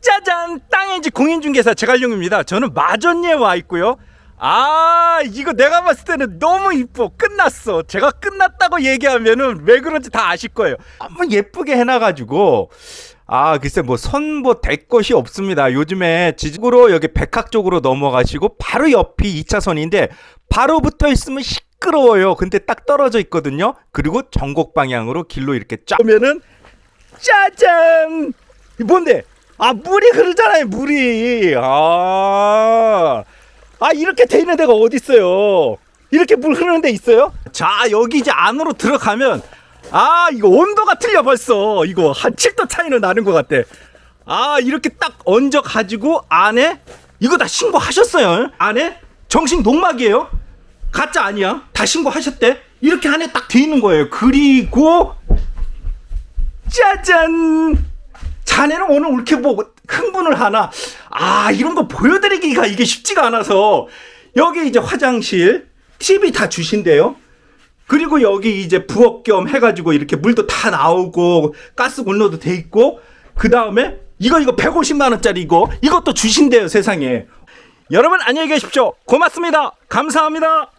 짜잔 땅엔지 공인중개사 제갈용입니다. 저는 마전리에 와 있고요. 아 이거 내가 봤을 때는 너무 이뻐. 끝났어. 제가 끝났다고 얘기하면은 왜 그런지 다 아실 거예요. 너무 예쁘게 해놔가지고. 아 글쎄 뭐선뭐댈 것이 없습니다. 요즘에 지구로 여기 백학 쪽으로 넘어가시고 바로 옆이 2차선인데 바로 붙어 있으면 시끄러워요. 근데 딱 떨어져 있거든요. 그리고 전곡 방향으로 길로 이렇게 쫙 오면은 짜잔! 이 뭔데 아 물이 흐르잖아요 물이. 아, 아 이렇게 돼 있는 데가 어디 있어요? 이렇게 물 흐르는 데 있어요? 자 여기 이제 안으로 들어가면 아 이거 온도가 틀려 벌써. 이거 한 7도 차이는 나는 것 같아. 아 이렇게 딱 얹어 가지고 안에 이거 다 신고하셨어요? 안에? 정신 농막이에요? 가짜 아니야? 다 신고하셨대? 이렇게 안에 딱 돼 있는 거예요. 그리고 짜잔 자네는 오늘 이렇게 뭐 흥분을 하나? 아 이런 거 보여드리기가 이게 쉽지가 않아서. 여기 이제 화장실 TV 다 주신대요. 그리고 여기 이제 부엌 겸 해가지고 이렇게 물도 다 나오고 가스 공로도 돼 있고 그 다음에 이거 이거 150만 원짜리 이거 이것도 주신대요 세상에. 여러분 안녕히 계십시오. 고맙습니다. 감사합니다